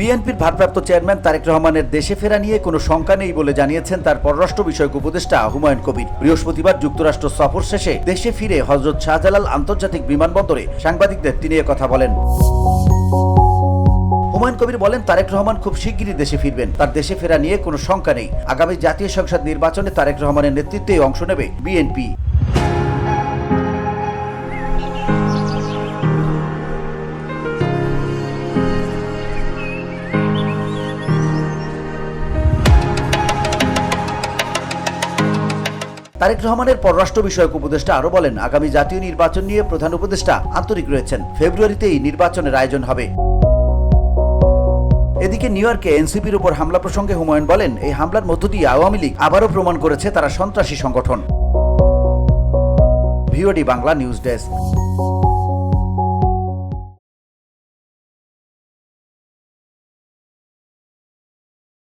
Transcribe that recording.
বিএনপির ভারপ্রাপ্ত চেয়ারম্যান তারেক রহমানের দেশে ফেরা নিয়ে কোনো শঙ্কা নেই বলে জানিয়েছেন তার পররাষ্ট্র বিষয়ক উপদেষ্টা হুমায়ুন কবির। বৃহস্পতিবার যুক্তরাষ্ট্র সফর শেষে দেশে ফিরে হজরত শাহজালাল আন্তর্জাতিক বিমানবন্দরে সাংবাদিকদের তিনি কথা বলেন। হুমায়ুন কবির বলেন, তারেক রহমান খুব শিগগিরই দেশে ফিরবেন। তার দেশে ফেরা নিয়ে কোনো শঙ্কা নেই। আগামী জাতীয় সংসদ নির্বাচনে তারেক রহমানের নেতৃত্বে অংশ নেবে বিএনপি। তারেক রহমানের পররাষ্ট্র বিষয়ক উপদেষ্টা আরও বলেন, আগামী জাতীয় নির্বাচন নিয়ে প্রধান উপদেষ্টা আন্তরিক রয়েছেন। ফেব্রুয়ারিতেই নির্বাচনের আয়োজন হবে। এদিকে নিউ ইয়র্কে এনসিপির উপর হামলা প্রসঙ্গে হুমায়ুন বলেন, এই হামলার মধ্য দিয়ে আওয়ামী লীগ আবারও প্রমাণ করেছে তারা সন্ত্রাসী সংগঠন। VOD Bangla news desk.